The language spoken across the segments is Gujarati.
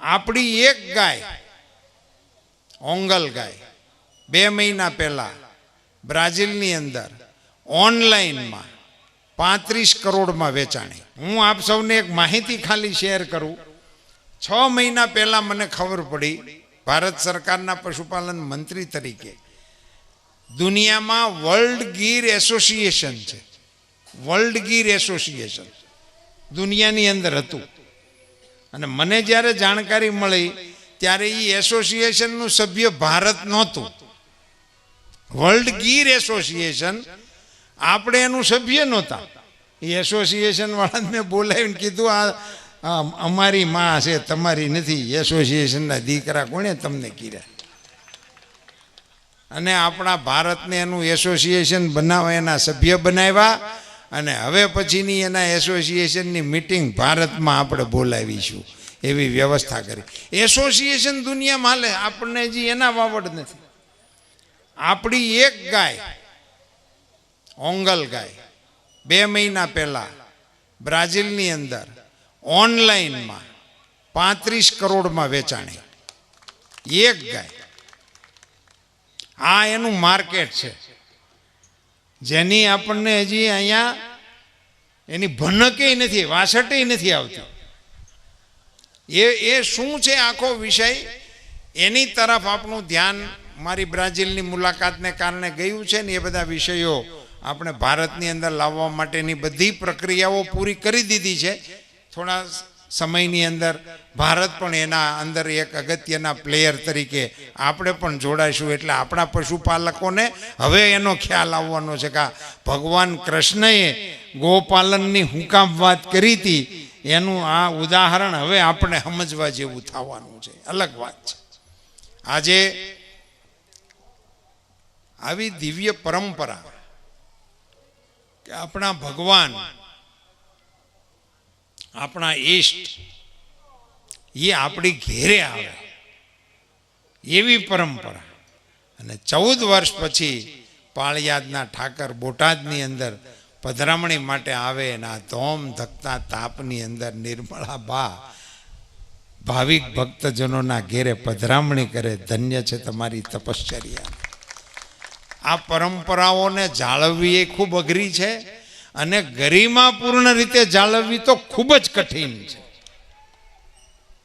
આપણી એક ગાય, ઓંગલ ગાય, બે મહિના પહેલા બ્રાઝિલની અંદર ઓનલાઈનમાં પાંત્રીસ કરોડમાં વેચાણી. હું આપ સૌને એક માહિતી ખાલી શેર કરું. છ મહિના પહેલા મને ખબર પડી, ભારત સરકારના પશુપાલન મંત્રી તરીકે, દુનિયામાં વર્લ્ડ ગીર એસોસિએશન છે. વર્લ્ડ ગીર એસોસિએશન દુનિયાની અંદર હતું. અને મને જ્યારે જાણકારી મળી, ત્યારે એ એસોસિએશનનું સભ્ય ભારત નહોતું. વર્લ્ડ ગીર એસોસિએશન, આપણે એનું સભ્ય નહોતા. એ એસોસિએશન વાળાને બોલાવીને કીધું આ અમારી માં છે, તમારી નથી. એસોસિએશનના દીકરા કોણે તમને કીધા? અને આપણા ભારતને એનું એસોસિએશન બનાવવા, એના સભ્ય બનાવ્યા. અને હવે પછીની એના એસોસિએશનની મિટિંગ ભારતમાં આપણે બોલાવીશું. એવી વ્યવસ્થા કરી. એસોસિએશન દુનિયામાં હાલે, આપણને જે એના વાવડ નથી. આપણી એક ગાય, ઓંગલ ગાય, બે મહિના પહેલા બ્રાઝિલની અંદર ઓનલાઈનમાં પાંત્રીસ કરોડમાં વેચાણી. એક ગાય. આ એનું માર્કેટ છે. જેની આપણને હજી અહીંયા એની ભનકે નથી, વાસટે નથી આવતી. એ એ શું છે આખો વિષય? એની તરફ આપણું ધ્યાન મારી બ્રાઝિલની મુલાકાતને કારણે ગયું છે ને એ બધા વિષયો આપણે ભારતની અંદર લાવવા માટેની બધી પ્રક્રિયાઓ પૂરી કરી દીધી છે. થોડા સમયની અંદર ભારત પણ એના અંદર એક અગત્યના પ્લેયર તરીકે આપણે પણ જોડાઈશું એટલે આપણા પશુપાલકોને હવે એનો ખ્યાલ આવવાનો છે કે ભગવાન કૃષ્ણએ ગોપાલનની હુકામ વાત કરી હતી, એનું આ ઉદાહરણ હવે આપણે સમજવા જેવું થવાનું છે. અલગ વાત છે. આજે આવી દિવ્ય પરંપરા કે આપણા ભગવાન આપણા ઈષ્ટ, એ આપણી ઘેરે આવે. એવી પરંપરા. અને ચૌદ વર્ષ પછી પાળિયાદના ઠાકર બોટાદની અંદર પધરામણી માટે આવે અને આ ધોમ ધકતા તાપની અંદર નિર્મળા બા, ભાવિક ભક્તજનોના ઘેરે પધરામણી કરે, ધન્ય છે તમારી તપશ્ચર્યા. આ પરંપરાઓને જાળવવી એ ખૂબ અઘરી છે. અને ગરિમાપૂર્ણ રીતે જાળવવી તો ખૂબ જ કઠિન છે.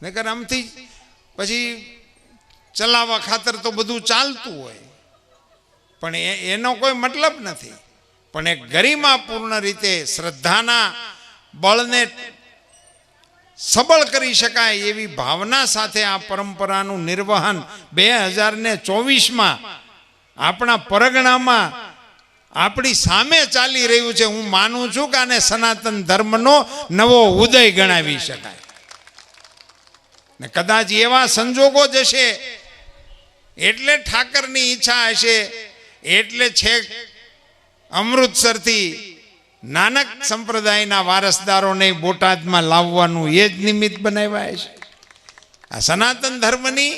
નકર આમથી પછી ચલાવવા ખાતર તો બધું ચાલતું હોય. પણ એનો કોઈ મતલબ નથી. પણ એ ગરિમાપૂર્ણ રીતે શ્રદ્ધાના બળને સબળ કરી શકાય એવી ભાવના સાથે આ પરંપરાનું નિર્વહન બે હજાર ને ચોવીસમાં આપણા પરગણામાં આપણી સામે ચાલી રહ્યું છે. હું માનું છું કે આને સનાતન ધર્મનો નવો ઉદય ગણાવી શકાય. ને કદાચ એવા સંજોગો જશે, એટલે ઠાકરની ઈચ્છા હશે, એટલે છેક અમૃતસરથી નાનક સંપ્રદાયના વારસદારોને બોટાદમાં લાવવાનું એ જ નિમિત્ત બનાવ્યા છે આ સનાતન ધર્મની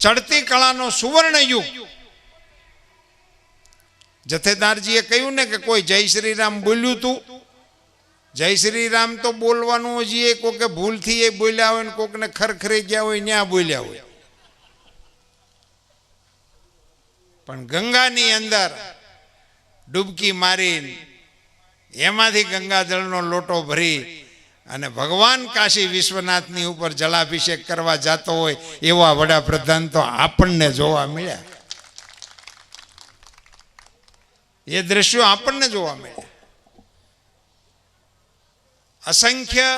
ચડતી કળાનો સુવર્ણ યુગ જથેદારજીએ કહ્યું ને કે કોઈ જય શ્રી રામ બોલ્યું તું? જય શ્રી રામ તો બોલવાનું હજી એ કોકે ભૂલથી એ બોલ્યા હોય ને કોકને ખરખરી ગયા હોય ત્યાં બોલ્યા હોય. પણ ગંગાની અંદર ડૂબકી મારી એમાંથી ગંગાજળનો લોટો ભરી અને ભગવાન કાશી વિશ્વનાથની ઉપર જલાભિષેક કરવા જતો હોય એવા વડાપ્રધાન તો આપણને જોવા મળ્યા. એ દ્રશ્યો આપણને જોવા મળે. અસંખ્ય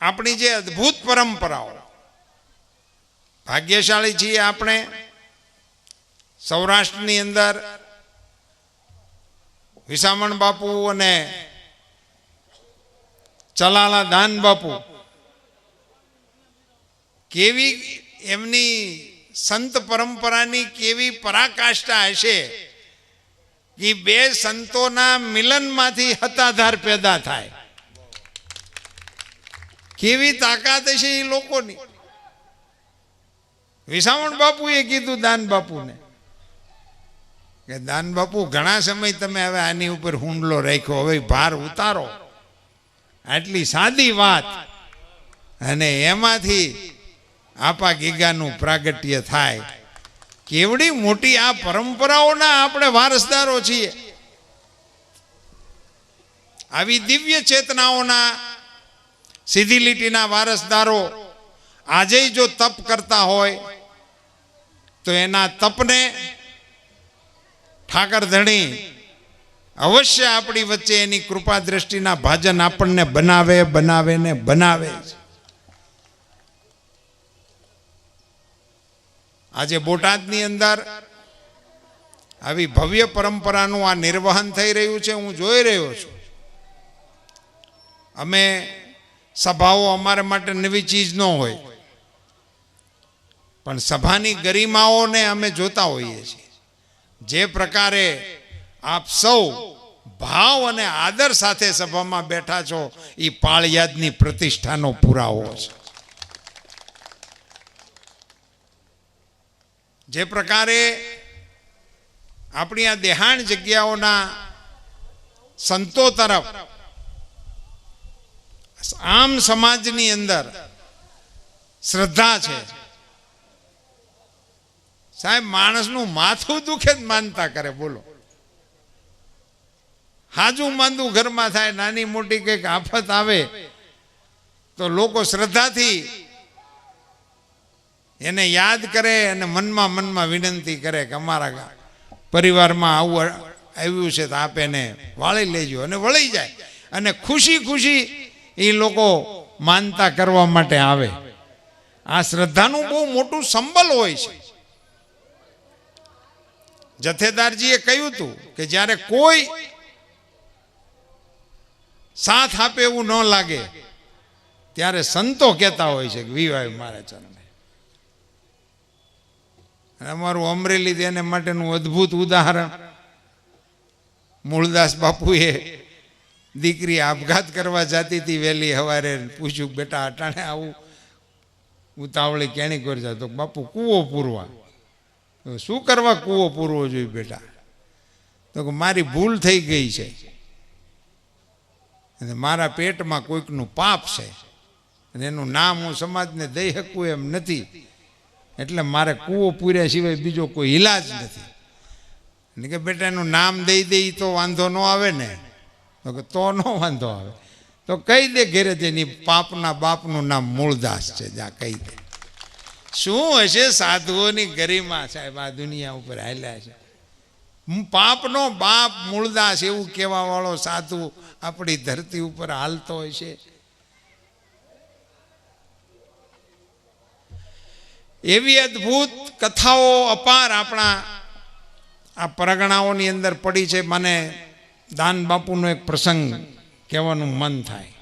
આપણી જે અદ્ભુત પરંપરાઓ, ભાગ્યશાળી છીએ આપણે, સૌરાષ્ટ્રની અંદર વિસામણ બાપુ અને ચલાલા દાન બાપુ કેવી એમની સંત પરંપરાની કેવી પરાકાષ્ઠા હશે કે બે સંતોના મિલનમાંથી હતાધાર પેદા થાય. કેવી તાકાત હશે એ લોકોની? વિસાવણ બાપુએ કીધું દાન બાપુને. કે દાન બાપુ, ઘણા સમય તમે હવે આની ઉપર હુંડલો રાખ્યો, હવે ભાર ઉતારો. આટલી સાદી વાત. અને એમાંથી આપા ગીગાનું પ્રાગટ્ય થાય. કેવડી મોટી આ પરંપરાઓના આપણે વારસદારો છીએ આવી દિવ્ય ચેતનાઓના, સીધી લીટીના વારસદારો આજે જો તપ કરતા હોય, તો એના તપને ઠાકર ધણી અવશ્ય આપણી વચ્ચે એની કૃપા દ્રષ્ટિના ભાજન આપણને બનાવે બનાવે ને બનાવે જ. આજે બોટાદની અંદર આવી ભવ્ય પરંપરાનું આ નિર્વહન થઈ રહ્યું છે, હું જોઈ રહ્યો છું. અમે સભાઓ અમારા માટે નવી ચીજ ન હોય, પણ સભાની ગરિમાઓને અમે જોતા હોઈએ છીએ. જે પ્રકારે આપ સૌ ભાવ અને આદર સાથે સભામાં બેઠા છો એ પાળિયાદની પ્રતિષ્ઠાનો પુરાવો છે. જે પ્રકારે આપણી આ દેહાણ જગ્યાઓના સંતો તરફ, આમ સમાજની અંદર શ્રદ્ધા છે. સાહેબ, માણસનું માથું દુખે જ માનતા કરે, બોલો. હાજું માંદું ઘરમાં થાય, નાની મોટી કંઈક આફત આવે, તો લોકો શ્રદ્ધાથી એને યાદ કરે અને મનમાં મનમાં વિનંતી કરે કે અમારા પરિવારમાં આવું આવ્યું છે તો આપ એને વાળી લેજો અને વળી જાય. અને ખુશી ખુશી એ લોકો માનતા કરવા માટે આવે. આ શ્રદ્ધાનું બહુ મોટું સંબલ હોય છે. જથેદારજીએ કહ્યું હતું કે જ્યારે કોઈ સાથ આપે એવું ન લાગે, ત્યારે સંતો કહેતા હોય છે કે વિવાહ મારે અને અમારું અમરેલી તેને માટેનું અદ્ભુત ઉદાહરણ. મૂળદાસ બાપુએ દીકરી આપઘાત કરવા જતી હતી વહેલી સવારે પૂછ્યું, બેટા, અટાણે આવું ઉતાવળી કેણી કરી તો બાપુ, કૂવો પૂરવા. શું કરવા કૂવો પૂરવો જોઈએ બેટા? તો કે, મારી ભૂલ થઈ ગઈ છે. અને મારા પેટમાં કોઈકનું પાપ છે. અને એનું નામ હું સમાજને દઈ શકું એમ નથી. એટલે મારે કૂવો પૂર્યા સિવાય બીજો કોઈ ઈલાજ નથી. એટલે કે બેટા, એનું નામ દઈ દે તો વાંધો ન આવે ને. તો કે તો ન વાંધો આવે. તો કહી દે ઘેરે તેની પાપના બાપનું નામ મૂળદાસ છે, જા કહી દે. શું હશે સાધુઓની ગરિમા સાહેબ, આ દુનિયા ઉપર હાલ્યા છે. પાપનો બાપ મૂળદાસ એવું કહેવાવાળો સાધુ આપણી ધરતી ઉપર હાલતો હોય છે. એવી અદ્ભુત કથાઓ અપાર આપણા આ પરગણાઓની અંદર પડી છે. મને દાન બાપુનો એક પ્રસંગ કહેવાનું મન થાય.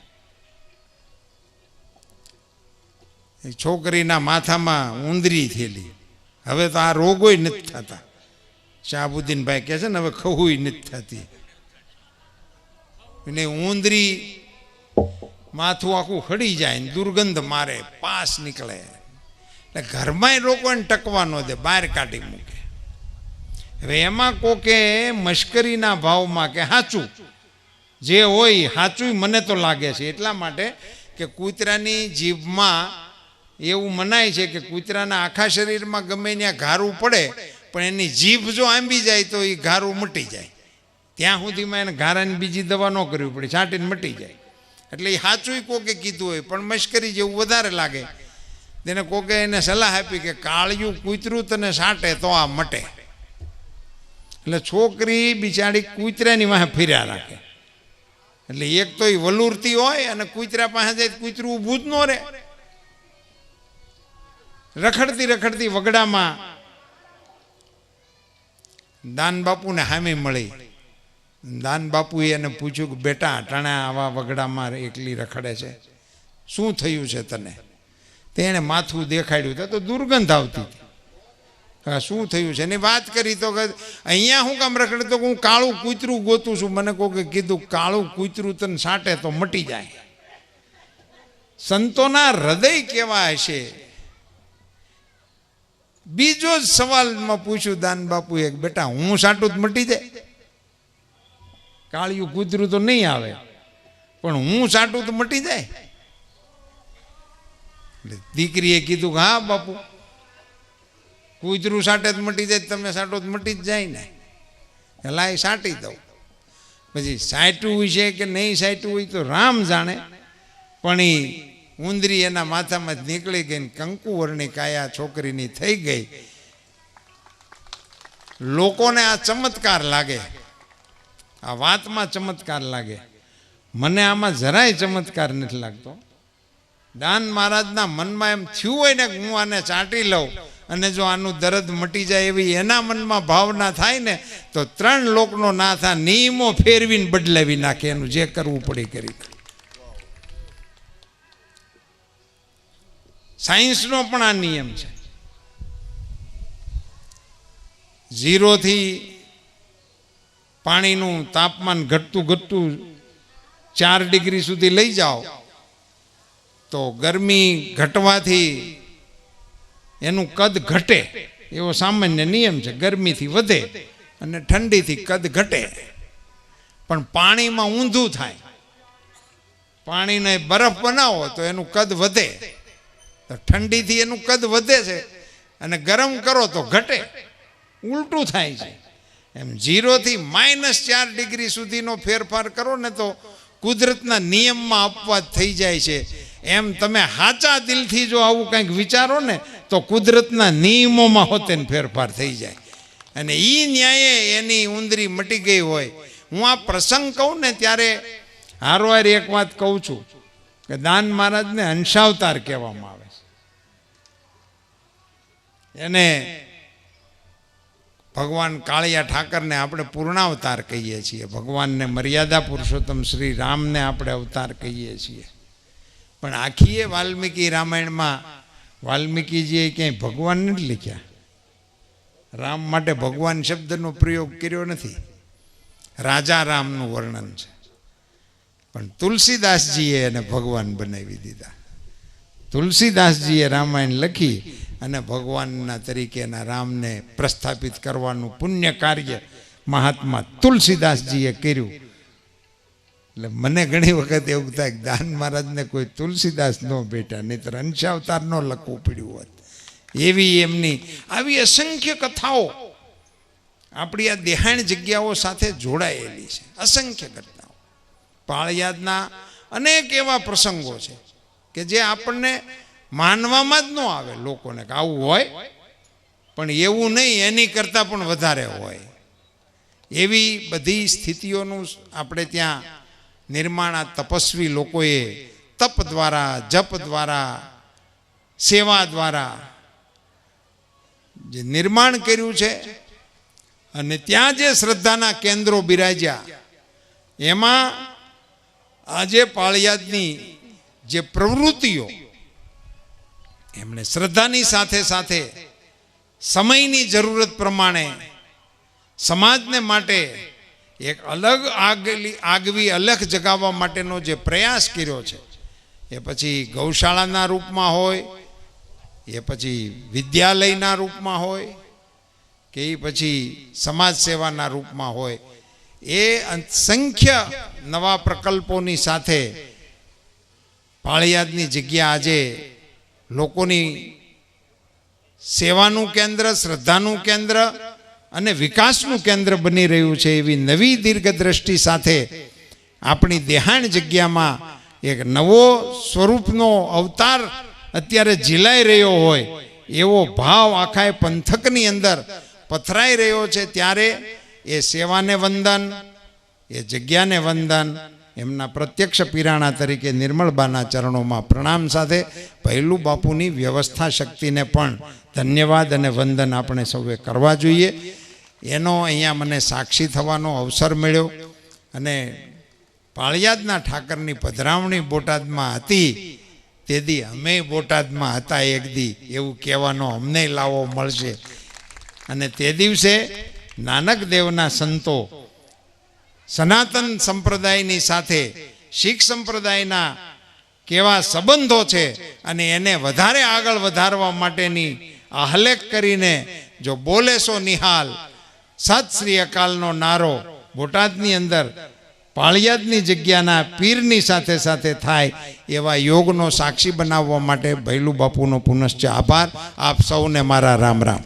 છોકરીના માથામાં ઉંદરી થયેલી. હવે તો આ રોગોય નથી થતા. શાહબુદ્દીનભાઈ કહે છે ને, હવે ખહુય નથી થતી. એટલે ઉંદરી માથું આખું હડી જાય દુર્ગંધ મારે, પાસ નીકળે. એટલે ઘરમાંય લોકોને ટકવા ન દે બહાર કાઢી મૂકે. હવે એમાં કોકે મશ્કરીના ભાવમાં કે સાચું જે હોય સાચું મને તો લાગે છે. એટલા માટે કે કૂતરાની જીભમાં એવું મનાય છે કે કૂતરાના આખા શરીરમાં ગમે ત્યાં ઘારું પડે, પણ એની જીભ જો આંબી જાય તો એ ઘારું મટી જાય. ત્યાં સુધીમાં એને ઘારાની બીજી દવા ન કરવી પડે, છાંટીને મટી જાય. એટલે એ સાચું કોકે કીધું હોય, પણ મશ્કરી જેવું વધારે લાગે. તેને કોકે એને સલાહ આપી કે કાળિયું કૂતરું તને સાંટે તો આ મટે. એટલે છોકરી બિચારી કૂતરાની વાહે ફર્યા રાખે. એટલે એક તો એ વલુરતી હોય અને કૂતરા પાસે જાય કૂતરું ઊભું જ ન રહે. રખડતી રખડતી વગડામાં દાન બાપુને હામી મળી. દાન બાપુએ એને પૂછ્યું કે, બેટા અટાણે આવા વગડામાં એકલી રખડે છે. શું થયું છે તને? તેણે માથું દેખાડ્યું તો તો દુર્ગંધ આવતી હતી. શું થયું છે? એની વાત કરી તો કે અહીંયા હું કામ રખડે તો હું કાળું કૂતરું ગોતું છું. મને કોકે કીધું, કાળું કૂતરું તને સાંટે તો મટી જાય. સંતોના હૃદય કેવા હશે? બીજો જ સવાલમાં પૂછ્યું દાન બાપુ એક બેટા, હું સાટું તો મટી જાય? કાળિયું કૂતરું તો નહીં આવે. પણ હું સાટું તો મટી જાય? એટલે દીકરીએ કીધું કે, હા, બાપુ, કૂતરું સાટે જ મટી જાય તમે સાટો જ મટી જ જાય ને. એ સાટી દઉં. પછી સાટ્યું છે કે નહીં સાટ્યું હોય તો રામ જાણે. પણ એ ઉંદરી એના માથામાં નીકળી ગઈ ને કંકુ વર્ણી કાયા છોકરીની થઈ ગઈ. લોકોને આ ચમત્કાર લાગે. આ વાતમાં ચમત્કાર લાગે. મને આમાં જરાય ચમત્કાર નથી લાગતો. દાન મહારાજના મનમાં એમ થયું હોય ને હું આને ચાટી લઉં અને જો આનું દર્દ મટી જાય એવી એના મનમાં ભાવના થાય ને, તો ત્રણ લોકનો ના થાય નિયમો ફેરવીને બદલાવી નાખે, એનું જે કરવું પડે કરી. સાયન્સનો પણ આ નિયમ છે ઝીરોથી પાણીનું તાપમાન ઘટતું ઘટતું ચાર ડિગ્રી સુધી લઈ જાઓ તો ગરમી ઘટવાથી એનું કદ ઘટે. એવો સામાન્ય નિયમ છે, ગરમીથી વધે અને ઠંડીથી કદ ઘટે. પણ પાણીમાં ઊંધું થાય. પાણીને બરફ બનાવો તો એનું કદ વધે. તો ઠંડીથી એનું કદ વધે છે અને ગરમ કરો તો ઘટે. ઉલટું થાય છે. એમ ઝીરોથી માઇનસ ચાર ડિગ્રી સુધીનો ફેરફાર કરો ને તો કુદરતના નિયમમાં અપવાદ થઈ જાય છે. એમ તમે હાચા દિલથી જો આવું કંઈક વિચારો ને, તો કુદરતના નિયમોમાં હોતે ફેરફાર થઈ જાય. અને એ ન્યાયે એની ઉંદરી મટી ગઈ હોય. હું આ પ્રસંગ કહું ને ત્યારે હારવાર એક વાત કહું છું કે દાન મહારાજને અંશાવતાર કહેવામાં આવે છે. એને ભગવાન કાળિયા ઠાકરને આપણે પૂર્ણાવતાર કહીએ છીએ. ભગવાનને મર્યાદા પુરુષોત્તમ શ્રી રામને આપણે અવતાર કહીએ છીએ. પણ આખીએ વાલ્મીકી રામાયણમાં વાલ્મીકીજીએ ક્યાંય ભગવાન નથી લખ્યા. રામ માટે ભગવાન શબ્દનો પ્રયોગ કર્યો નથી. રાજા રામનું વર્ણન છે. પણ તુલસીદાસજીએ એને ભગવાન બનાવી દીધા. તુલસીદાસજીએ રામાયણ લખી અને ભગવાનના તરીકેના રામને પ્રસ્થાપિત કરવાનું પુણ્ય કાર્ય મહાત્મા તુલસીદાસજીએ કર્યું. એટલે મને ઘણી વખત એવું થાય કે દાન મહારાજને કોઈ તુલસીદાસ ન બેઠા નહીતર અંશાવતાર ન લખવું પડ્યું હોત. એવી એમની આવી અસંખ્ય કથાઓ આપણી આ દેહાણ જગ્યાઓ સાથે જોડાયેલી છે. અસંખ્ય ઘટનાઓ પાળિયાદના અનેક એવા પ્રસંગો છે કે જે આપણને માનવામાં જ ન આવે લોકોને કે આવું હોય, પણ એવું નહીં, એની કરતાં પણ વધારે હોય. એવી બધી સ્થિતિઓનું આપણે ત્યાં નિર્માણ આ તપસ્વી લોકોએ તપ દ્વારા, જપ દ્વારા, સેવા દ્વારા જે નિર્માણ કર્યું છે અને ત્યાં જે શ્રદ્ધાના કેન્દ્રો બિરાજ્યા, એમાં આજે પાળિયાદની જે પ્રવૃત્તિઓ એમણે શ્રદ્ધાની સાથે સાથે સમયની જરૂરત પ્રમાણે સમાજને માટે એક અલગ આગલી આગવી, અલખ જગાવવા માટેનો જે પ્રયાસ કર્યો છે, એ પછી ગૌશાળાના રૂપમાં હોય, એ પછી વિદ્યાલયના રૂપમાં હોય, કે એ પછી સમાજ સેવાના રૂપમાં હોય, એ સંખ્ય નવા પ્રકલ્પોની સાથે પાળિયાદની જગ્યા આજે લોકોની સેવાનું કેન્દ્ર, શ્રદ્ધાનું કેન્દ્ર અને વિકાસનું કેન્દ્ર બની રહ્યું છે એવી નવી દીર્ઘદ્રષ્ટિ સાથે આપણી દેહાણ જગ્યામાં એક નવો સ્વરૂપનો અવતાર અત્યારે ઝીલાઈ રહ્યો હોય, એવો ભાવ આખા પંથકની અંદર પથરાઈ રહ્યો છે ત્યારે એ સેવાને વંદન, એ જગ્યાને વંદન એમના પ્રત્યક્ષ પિરાણા તરીકે નિર્મળબાના ચરણોમાં પ્રણામ સાથે પહેલું બાપુની વ્યવસ્થા શક્તિને પણ ધન્યવાદ અને વંદન આપણે સૌએ કરવા જોઈએ. એનો અહીંયા મને સાક્ષી થવાનો અવસર મળ્યો અને પાળિયાદના ઠાકરની પધરાવણી બોટાદમાં હતી. તે દી અમે બોટાદમાં હતા એક દી, એવું કહેવાનો અમને લાવો મળશે. અને તે દિવસે નાનક દેવના સંતો સનાતન સંપ્રદાયની સાથે શીખ સંપ્રદાયના કેવા સંબંધો છે અને એને વધારે આગળ વધારવા માટેની આહલેખ કરીને જો બોલેશો નિહાલ, સત શ્રી અકાલનો નારો બોટાદની અંદર પાળિયાદની જગ્યાના પીરની સાથે સાથે થાય એવા યોગનો સાક્ષી બનાવવા માટે ભૈલું બાપુનો પુનશ્ચ આભાર. આપ સૌને મારા રામ રામ.